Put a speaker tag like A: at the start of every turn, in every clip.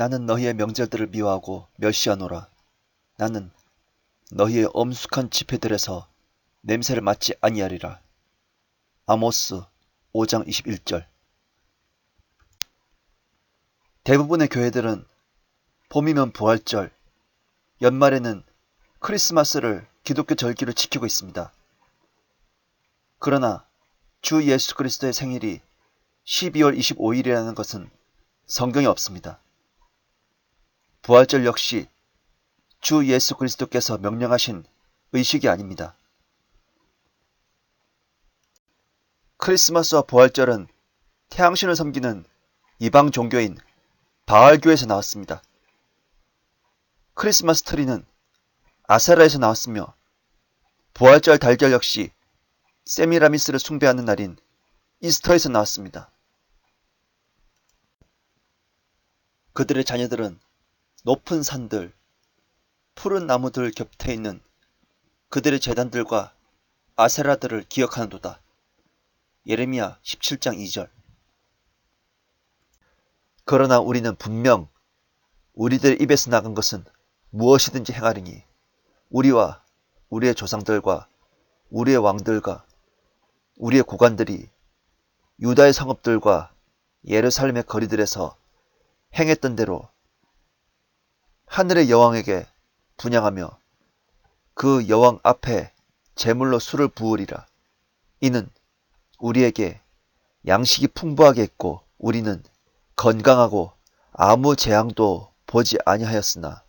A: 나는 너희의 명절들을 미워하고 멸시하노라. 나는 너희의 엄숙한 집회들에서 냄새를 맡지 아니하리라. 아모스 5장 21절 대부분의 교회들은 봄이면 부활절, 연말에는 크리스마스를 기독교 절기로 지키고 있습니다. 그러나 주 예수 그리스도의 생일이 12월 25일이라는 것은 성경에 없습니다. 부활절 역시 주 예수 그리스도께서 명령하신 의식이 아닙니다. 크리스마스와 부활절은 태양신을 섬기는 이방 종교인 바알교에서 나왔습니다. 크리스마스 트리는 아세라에서 나왔으며 부활절 달걀 역시 세미라미스를 숭배하는 날인 이스터에서 나왔습니다. 그들의 자녀들은 높은 산들, 푸른 나무들 곁에 있는 그들의 재단들과 아세라들을 기억하는도다. 예레미야 17장 2절 그러나 우리는 분명 우리들 입에서 나간 것은 무엇이든지 행하리니 우리와 우리의 조상들과 우리의 왕들과 우리의 고관들이 유다의 성읍들과 예루살렘의 거리들에서 행했던 대로 하늘의 여왕에게 분양하며 그 여왕 앞에 제물로 술을 부으리라. 이는 우리에게 양식이 풍부하게 있고 우리는 건강하고 아무 재앙도 보지 아니하였으나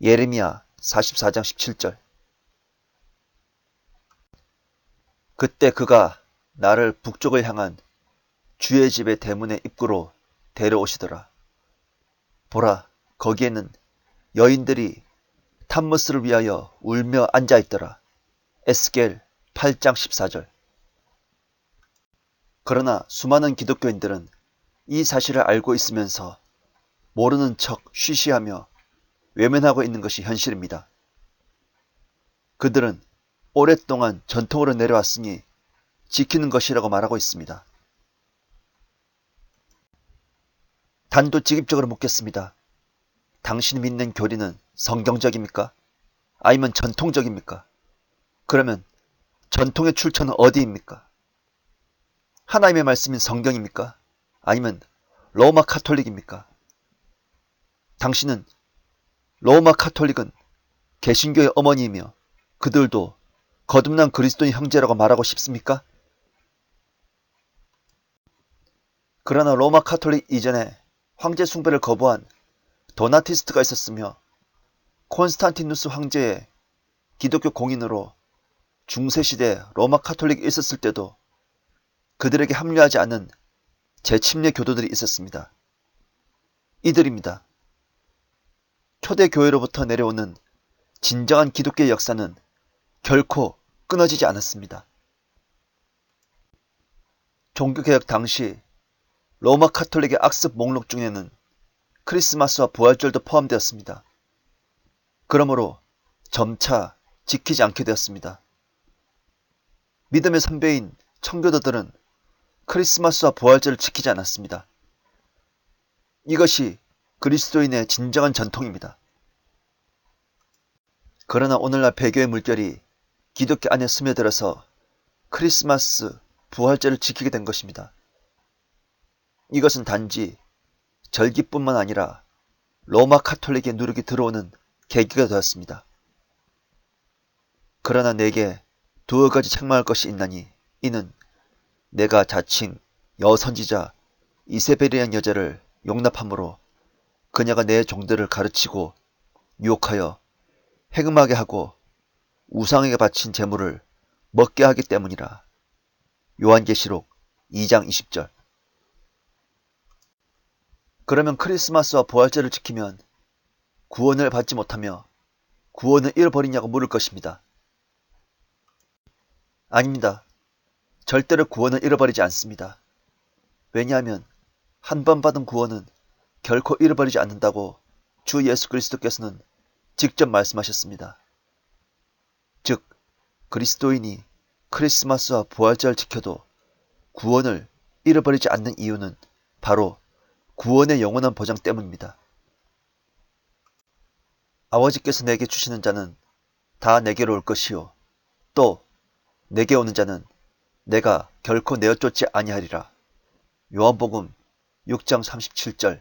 A: 예레미야 44장 17절 그때 그가 나를 북쪽을 향한 주의 집의 대문의 입구로 데려오시더라. 보라, 거기에는 여인들이 탐무스를 위하여 울며 앉아 있더라. 에스겔 8장 14절 그러나 수많은 기독교인들은 이 사실을 알고 있으면서 모르는 척 쉬쉬하며 외면하고 있는 것이 현실입니다. 그들은 오랫동안 전통으로 내려왔으니 지키는 것이라고 말하고 있습니다. 단도직입적으로 묻겠습니다. 당신이 믿는 교리는 성경적입니까? 아니면 전통적입니까? 그러면 전통의 출처는 어디입니까? 하나님의 말씀인 성경입니까? 아니면 로마 카톨릭입니까? 당신은 로마 카톨릭은 개신교의 어머니이며 그들도 거듭난 그리스도인 형제라고 말하고 싶습니까? 그러나 로마 카톨릭 이전에 황제 숭배를 거부한 도나티스트가 있었으며 콘스탄티누스 황제의 기독교 공인으로 중세시대 로마 카톨릭이 있었을 때도 그들에게 합류하지 않은 재침례 교도들이 있었습니다. 이들입니다. 초대 교회로부터 내려오는 진정한 기독교의 역사는 결코 끊어지지 않았습니다. 종교개혁 당시 로마 카톨릭의 악습 목록 중에는 크리스마스와 부활절도 포함되었습니다. 그러므로 점차 지키지 않게 되었습니다. 믿음의 선배인 청교도들은 크리스마스와 부활절을 지키지 않았습니다. 이것이 그리스도인의 진정한 전통입니다. 그러나 오늘날 배교의 물결이 기독교 안에 스며들어서 크리스마스, 부활절을 지키게 된 것입니다. 이것은 단지 절기뿐만 아니라 로마 카톨릭의 누룩이 들어오는 계기가 되었습니다. 그러나 내게 두어 가지 책망할 것이 있나니 이는 내가 자칭 여선지자 이세벨이란 여자를 용납함으로 그녀가 내 종들을 가르치고 유혹하여 해금하게 하고 우상에게 바친 재물을 먹게 하기 때문이라. 요한계시록 2장 20절 그러면 크리스마스와 부활절을 지키면 구원을 받지 못하며 구원을 잃어버리냐고 물을 것입니다. 아닙니다. 절대로 구원을 잃어버리지 않습니다. 왜냐하면 한 번 받은 구원은 결코 잃어버리지 않는다고 주 예수 그리스도께서는 직접 말씀하셨습니다. 즉, 그리스도인이 크리스마스와 부활절 지켜도 구원을 잃어버리지 않는 이유는 바로 구원의 영원한 보장 때문입니다. 아버지께서 내게 주시는 자는 다 내게로 올 것이요. 또 내게 오는 자는 내가 결코 내어 쫓지 아니하리라. 요한복음 6장 37절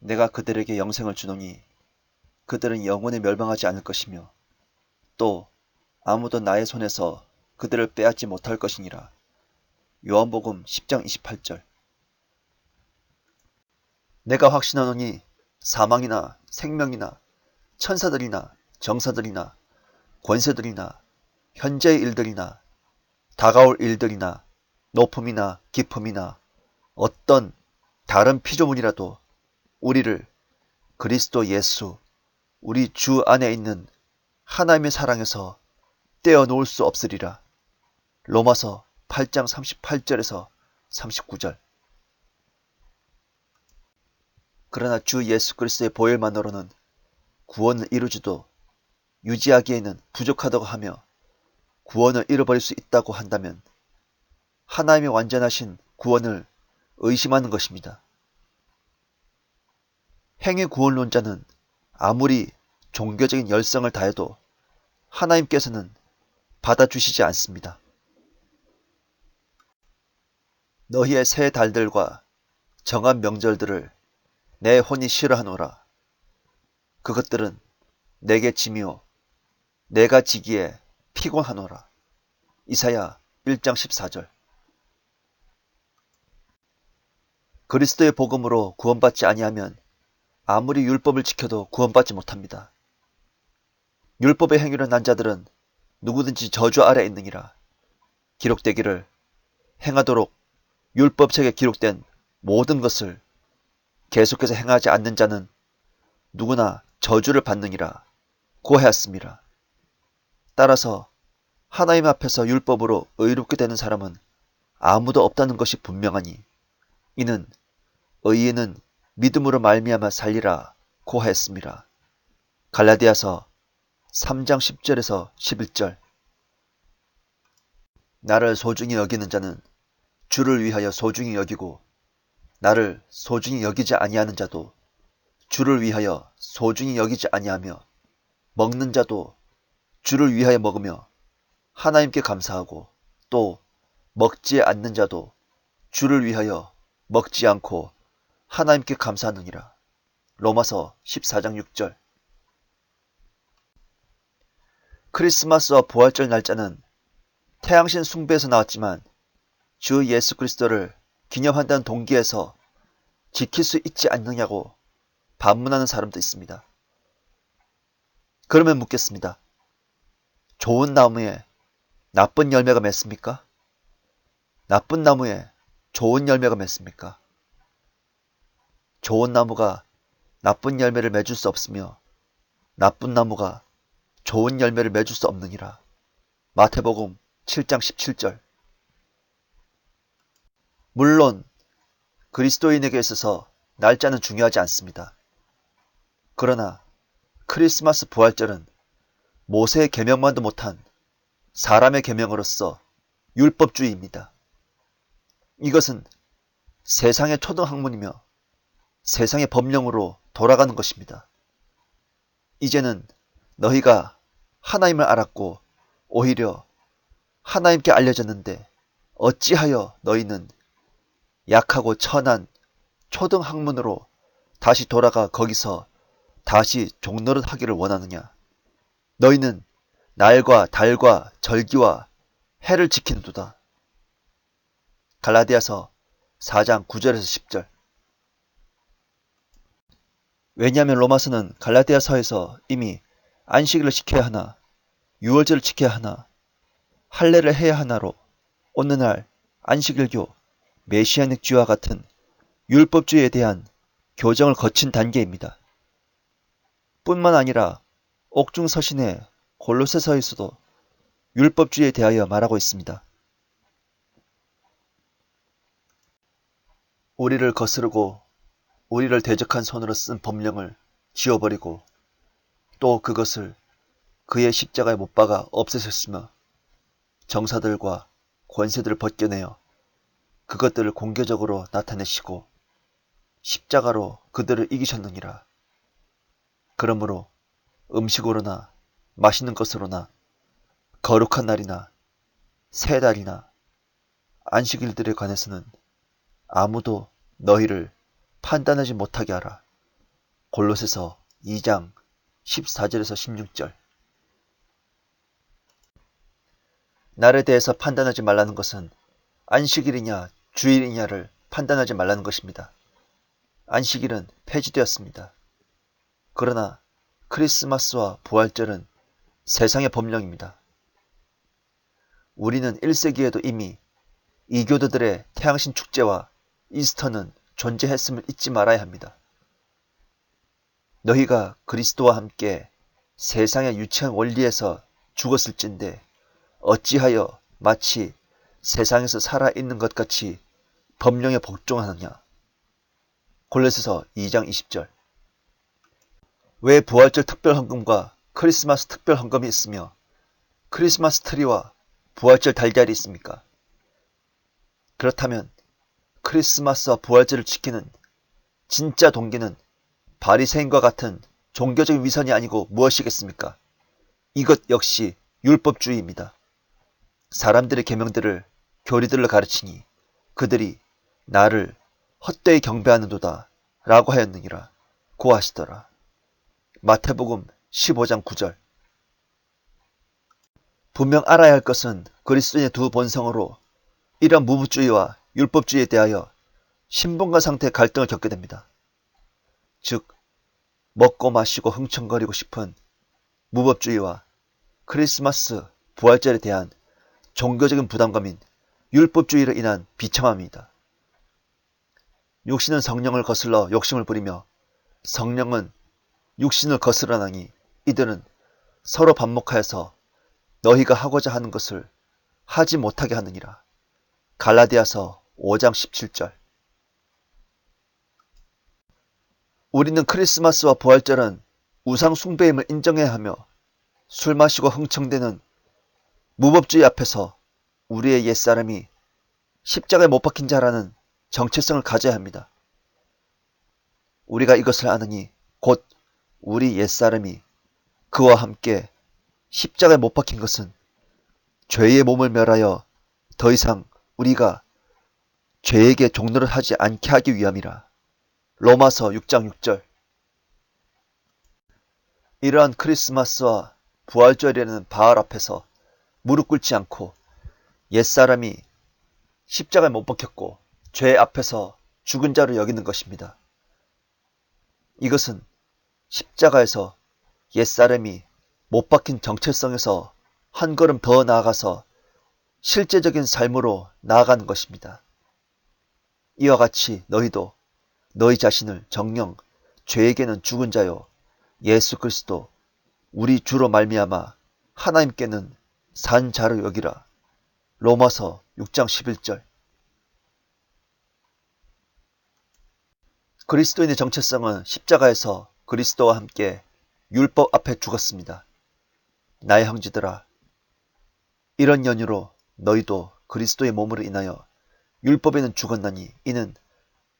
A: 내가 그들에게 영생을 주노니 그들은 영원히 멸망하지 않을 것이며 또 아무도 나의 손에서 그들을 빼앗지 못할 것이니라. 요한복음 10장 28절 내가 확신하노니 사망이나 생명이나 천사들이나 정사들이나 권세들이나 현재의 일들이나 다가올 일들이나 높음이나 깊음이나 어떤 다른 피조물이라도 우리를 그리스도 예수, 우리 주 안에 있는 하나님의 사랑에서 떼어놓을 수 없으리라. 로마서 8장 38절에서 39절. 그러나 주 예수 그리스도의 보혈만으로는 구원을 이루지도 유지하기에는 부족하다고 하며 구원을 잃어버릴 수 있다고 한다면 하나님의 완전하신 구원을 의심하는 것입니다. 행위 구원론자는 아무리 종교적인 열성을 다해도 하나님께서는 받아주시지 않습니다. 너희의 새 달들과 정한 명절들을 내 혼이 싫어하노라. 그것들은 내게 짐이요 내가 지기에 피곤하노라. 이사야 1장 14절 그리스도의 복음으로 구원받지 아니하면 아무리 율법을 지켜도 구원받지 못합니다. 율법의 행위를 난 자들은 누구든지 저주 아래 있느니라. 기록되기를 행하도록 율법책에 기록된 모든 것을 계속해서 행하지 않는 자는 누구나 저주를 받느니라 고하였습니다. 따라서 하나님 앞에서 율법으로 의롭게 되는 사람은 아무도 없다는 것이 분명하니 이는 의인은 믿음으로 말미암아 살리라 고하였습니다. 갈라디아서 3장 10절에서 11절 나를 소중히 여기는 자는 주를 위하여 소중히 여기고 나를 소중히 여기지 아니하는 자도 주를 위하여 소중히 여기지 아니하며 먹는 자도 주를 위하여 먹으며 하나님께 감사하고 또 먹지 않는 자도 주를 위하여 먹지 않고 하나님께 감사하느니라. 로마서 14장 6절 크리스마스와 부활절 날짜는 태양신 숭배에서 나왔지만 주 예수 그리스도를 기념한다는 동기에서 지킬 수 있지 않느냐고 반문하는 사람도 있습니다. 그러면 묻겠습니다. 좋은 나무에 나쁜 열매가 맺습니까? 나쁜 나무에 좋은 열매가 맺습니까? 좋은 나무가 나쁜 열매를 맺을 수 없으며 나쁜 나무가 좋은 열매를 맺을 수 없느니라. 마태복음 7장 17절 물론 그리스도인에게 있어서 날짜는 중요하지 않습니다. 그러나 크리스마스 부활절은 모세의 계명만도 못한 사람의 계명으로서 율법주의입니다. 이것은 세상의 초등학문이며 세상의 법령으로 돌아가는 것입니다. 이제는 너희가 하나님을 알았고 오히려 하나님께 알려졌는데 어찌하여 너희는 약하고 천한 초등학문으로 다시 돌아가 거기서 다시 종노릇 하기를 원하느냐? 너희는 날과 달과 절기와 해를 지키는도다. 갈라디아서 4장 9절에서 10절 왜냐하면 로마서는 갈라디아서에서 이미 안식일을 지켜야 하나, 유월절을 지켜야 하나, 할례를 해야 하나로 오늘날 안식일교, 메시아닉주와 같은 율법주의에 대한 교정을 거친 단계입니다. 뿐만 아니라 옥중서신의 골로새서에서도 율법주의에 대하여 말하고 있습니다. 우리를 거스르고 우리를 대적한 손으로 쓴 법령을 지워버리고 또 그것을 그의 십자가에 못 박아 없애셨으며 정사들과 권세들을 벗겨내어 그것들을 공개적으로 나타내시고 십자가로 그들을 이기셨느니라. 그러므로 음식으로나 맛있는 것으로나 거룩한 날이나 새 달이나 안식일들에 관해서는 아무도 너희를 판단하지 못하게 하라. 골로새서 2장 14절에서 16절 날에 대해서 판단하지 말라는 것은 안식일이냐 주일이냐를 판단하지 말라는 것입니다. 안식일은 폐지되었습니다. 그러나 크리스마스와 부활절은 세상의 법령입니다. 우리는 1세기에도 이미 이교도들의 태양신 축제와 이스터는 존재했음을 잊지 말아야 합니다. 너희가 그리스도와 함께 세상의 유치한 원리에서 죽었을진데 어찌하여 마치 세상에서 살아있는 것 같이 법령에 복종하느냐. 골레스서 2장 20절 왜 부활절 특별헌금과 크리스마스 특별헌금이 있으며 크리스마스 트리와 부활절 달걀이 있습니까? 그렇다면 크리스마스와 부활절을 지키는 진짜 동기는 바리새인과 같은 종교적인 위선이 아니고 무엇이겠습니까? 이것 역시 율법주의입니다. 사람들의 계명들을 교리들로 가르치니 그들이 나를 헛되이 경배하는도다 라고 하였느니라 고하시더라. 마태복음 15장 9절 분명 알아야 할 것은 그리스도인의 두 본성으로 이런 무부주의와 율법주의에 대하여 신분과 상태의 갈등을 겪게 됩니다. 즉 먹고 마시고 흥청거리고 싶은 무법주의와 크리스마스 부활절에 대한 종교적인 부담감인 율법주의로 인한 비참함입니다. 육신은 성령을 거슬러 욕심을 부리며 성령은 육신을 거스르나니 이들은 서로 반목하여서 너희가 하고자 하는 것을 하지 못하게 하느니라. 갈라디아서 5장 17절 우리는 크리스마스와 부활절은 우상 숭배임을 인정해야 하며 술 마시고 흥청대는 무법주의 앞에서 우리의 옛사람이 십자가에 못 박힌 자라는 정체성을 가져야 합니다. 우리가 이것을 아느니 곧 우리 옛사람이 그와 함께 십자가에 못 박힌 것은 죄의 몸을 멸하여 더 이상 우리가 죄에게 종로를 하지 않게 하기 위함이라. 로마서 6장 6절 이러한 크리스마스와 부활절에는 바알 앞에서 무릎 꿇지 않고 옛사람이 십자가에 못 박혔고 죄 앞에서 죽은 자를 여기는 것입니다. 이것은 십자가에서 옛사람이 못 박힌 정체성에서 한 걸음 더 나아가서 실제적인 삶으로 나아가는 것입니다. 이와 같이 너희도 너희 자신을 정령 죄에게는 죽은 자요 예수 그리스도 우리 주로 말미암아 하나님께는 산 자로 여기라. 로마서 6장 11절 그리스도인의 정체성은 십자가에서 그리스도와 함께 율법 앞에 죽었습니다. 나의 형제들아 이런 연유로 너희도 그리스도의 몸으로 인하여 율법에는 죽었나니 이는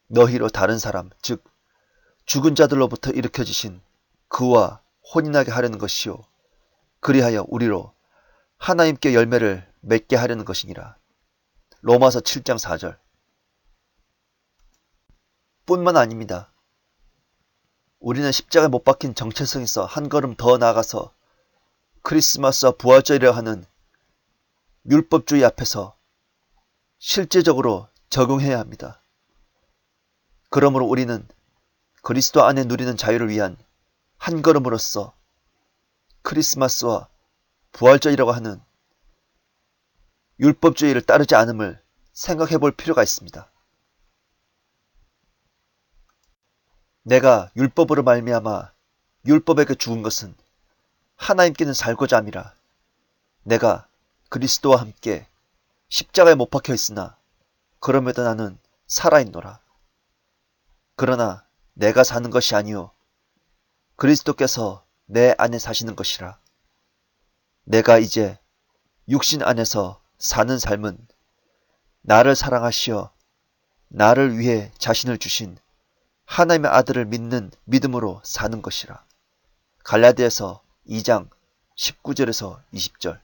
A: 너희로 다른 사람 즉 죽은 자들로부터 일으켜지신 그와 혼인하게 하려는 것이요 그리하여 우리로 하나님께 열매를 맺게 하려는 것이니라. 로마서 7장 4절 뿐만 아닙니다. 우리는 십자가에 못 박힌 정체성에서 한 걸음 더 나아가서 크리스마스와 부활절이라 하는 율법주의 앞에서 실제적으로 적용해야 합니다. 그러므로 우리는 그리스도 안에 누리는 자유를 위한 한 걸음으로서 크리스마스와 부활절이라고 하는 율법주의를 따르지 않음을 생각해 볼 필요가 있습니다. 내가 율법으로 말미암아 율법에게 죽은 것은 하나님께는 살고자 함이라. 내가 그리스도와 함께 십자가에 못 박혀 있으나 그럼에도 나는 살아있노라. 그러나 내가 사는 것이 아니요 그리스도께서 내 안에 사시는 것이라. 내가 이제 육신 안에서 사는 삶은 나를 사랑하시어 나를 위해 자신을 주신 하나님의 아들을 믿는 믿음으로 사는 것이라. 갈라디아서 2장 19절에서 20절